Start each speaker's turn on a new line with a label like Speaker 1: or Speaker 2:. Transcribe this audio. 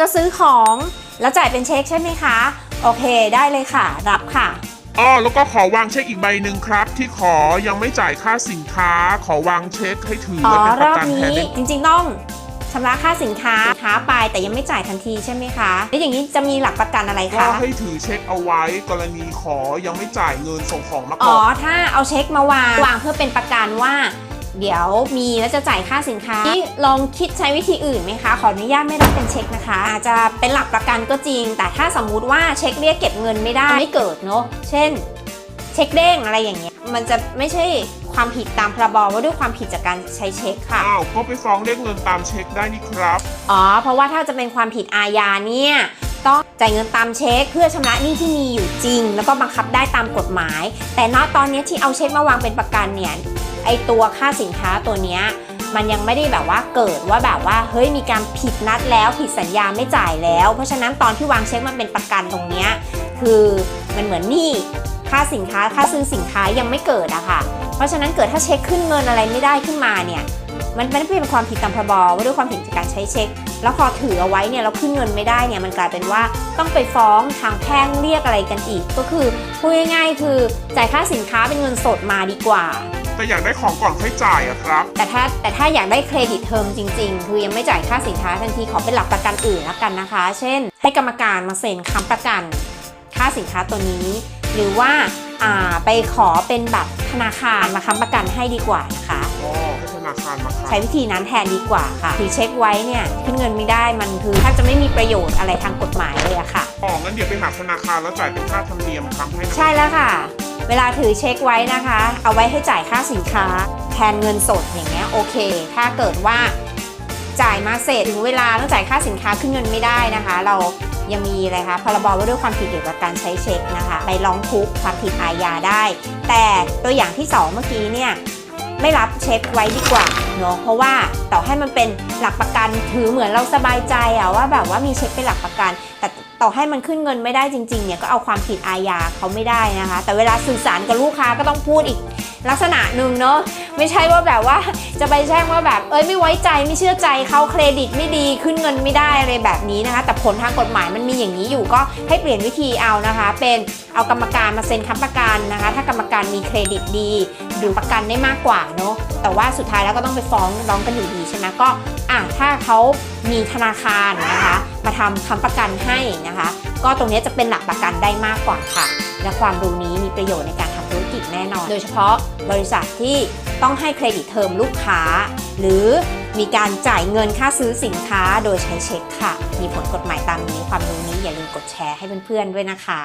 Speaker 1: จะซื้อของแล้วจ่ายเป็นเช็คใช่ไหมคะ โอเคได้เลยค่ะ รับค่ะ
Speaker 2: อ๋อแล้วก็ขอวางเช็คอีกใบหนึ่งครับ ที่ขอยังไม่จ่ายค่าสินค้า ขอวางเช็คให้ถือ
Speaker 1: อ๋อ
Speaker 2: ไว้เป็นป
Speaker 1: ร
Speaker 2: ระ
Speaker 1: อบ
Speaker 2: กันแทน
Speaker 1: นี้
Speaker 2: ได้
Speaker 1: จริงๆต้องชำระค่าสินค้าค้าไปแต่ยังไม่จ่ายทันทีใช่ไหมคะแล้วอย่างนี้จะมีหลักประกันอะไร
Speaker 2: ก็
Speaker 1: คะ
Speaker 2: ให้ถือเช็คเอาไว้กรณีขอยังไม่จ่ายเงินส่งของมา
Speaker 1: อ๋
Speaker 2: ก่
Speaker 1: อ
Speaker 2: อน
Speaker 1: ถ้าเอาเช็คมาวางวางเพื่อเป็นประกันว่า เดี๋ยวมีแล้วจะจ่ายค่าสินค้านี่ลองคิดใช้วิธีอื่นไหมคะ ขออนุญาตไม่รับเป็นเช็คนะคะ อาจจะเป็นหลักประกันก็จริง แต่ถ้าสมมุติว่าเช็คเรียกเก็บเงินไม่ได้ไม่เกิดเนาะเช่น เช็คเด้งอะไรอย่างเงี้ยมันจะไม่ใช่ความผิดตามพรบว่าด้วยความผิดจากการใช้เช็คค่ะ
Speaker 2: อ้าวก็ไปฟ้องเรียกเงินตามเช็คได้นี่ครับ
Speaker 1: อ๋อเพราะว่าถ้าจะเป็นความผิดอาญาเนี่ยต้องจ่ายเงินตามเช็ค เพื่อชำระหนี้ที่มีอยู่จริง แล้วก็บังคับได้ตามกฎหมาย แต่ณตอนนี้ที่เอาเช็คมาวางเป็นประกันเนี่ย ไอตัวค่าสินค้าตัวเนี้ยมันยังไม่ได้แบบว่าเกิดว่าแบบว่าเฮ้ยมีการผิดนัดแล้วผิดสัญญาไม่จ่ายแล้ว เพราะฉะนั้นตอนที่วางเช็คมันเป็นประกันตรงเนี้ยคือมันเหมือนหนี้ค่าสินค้าค่าซื้อสินค้ายังไม่เกิดอะค่ะ เพราะฉะนั้นเกิดถ้าเช็คขึ้นเงินอะไรไม่ได้ขึ้นมาเนี่ยมันไม่ได้เป็นความผิดตามพรบว่าด้วยความผิดจากการใช้เช็ค แล้วพอถือเอาไว้เนี่ยเราขึ้นเงินไม่ได้เนี่ยมันกลายเป็นว่าต้องไปฟ้องทางแพ่งเรียกอะไรกันอีก ก็คือพูดง่ายๆคือจ่ายค่าสินค้าเป็นเงินสดมาดีกว่า
Speaker 2: แต่อยากได้ของก่อนค่อยจ่ายอะครับ
Speaker 1: แต่ถ้าแต่ถ้าอยากได้เครดิตเทอมจริงๆ คือยังไม่จ่ายค่าสินค้าทันทีขอเป็นหลักประกันอื่นแล้วกันนะคะ เช่น ให้กรรมการมาเซ็นค้ำประกัน ค่าสินค้าตัวนี้ หรือว่าอ่าไปขอเป็นแบบธนาคารมาค้ำประกันให้ดีกว่านะคะ
Speaker 2: อ๋อให้ธนาคารมาครับ
Speaker 1: ใช้วิธีนั้นแทนดีกว่าค่ะถือเช็คไว้เนี่ยขึ้นเงินไม่ได้มันคือแทบจะไม่มีประโยชน์อะไรทางกฎหมายเลยอะค่ะ
Speaker 2: อ๋องั้นเดี๋ยวไปหาธนาคารแล้วจ่ายเป็นค่าธรรมเนียมครับให้นะ
Speaker 1: ใช่แล้วค่ะ เวลาถือเช็คไว้นะคะ เอาไว้ให้จ่ายค่าสินค้า แทนเงินสดอย่างเงี้ยโอเค ถ้าเกิดว่าจ่ายมาเสร็จถึงเวลาต้องจ่ายค่าสินค้าขึ้นเงินไม่ได้นะคะ เรายังมีอะไรคะพรบว่าด้วยความผิดเกี่ยวกับการใช้เช็คนะคะ ไปร้องทุกข์ความผิดอาญาได้ แต่ตัวอย่างที่สองเมื่อกี้เนี่ย ไม่รับเช็คไว้ดีกว่าเนาะเพราะว่าต่อให้มันเป็นหลักประกันถือเหมือนเราสบายใจอะว่าแบบว่ามีเช็คเป็นหลักประกัน แต่ต่อให้มันขึ้นเงินไม่ได้จริงๆเนี่ยก็เอาความผิดอาญาเขาไม่ได้นะคะ แต่เวลาสื่อสารกับลูกค้าก็ต้องพูดอีกลักษณะหนึ่งเนาะไม่ใช่ว่าแบบว่าจะไปแจ้งว่าแบบเอ้ยไม่ไว้ใจไม่เชื่อใจเขาเครดิตไม่ดีขึ้นเงินไม่ได้อะไรแบบนี้นะคะ แต่ผลทางกฎหมายมันมีอย่างนี้อยู่ก็ให้เปลี่ยนวิธีเอานะคะ เป็นเอากรรมการมาเซ็นค้ำประกันนะคะ ถ้ากรรมการมีเครดิตดี หรือประกันได้มากกว่าเนาะแต่ว่าสุดท้ายแล้วก็ต้องไปฟ้องร้องกันอยู่ดีใช่ไหมก็อะถ้าเขามีธนาคารนะคะมาทำค้ำประกันให้นะคะ ก็ตรงนี้จะเป็นหลักประกันได้มากกว่าค่ะ และความรู้นี้มีประโยชน์ในการทำธุรกิจแน่นอน โดยเฉพาะบริษัทที่ต้องให้เครดิตเทอมลูกค้า หรือมีการจ่ายเงินค่าซื้อสินค้าโดยใช้เช็คค่ะ มีผลกฎหมายตามนี้ความรู้นี้อย่าลืมกดแชร์ให้เพื่อนๆด้วยนะคะ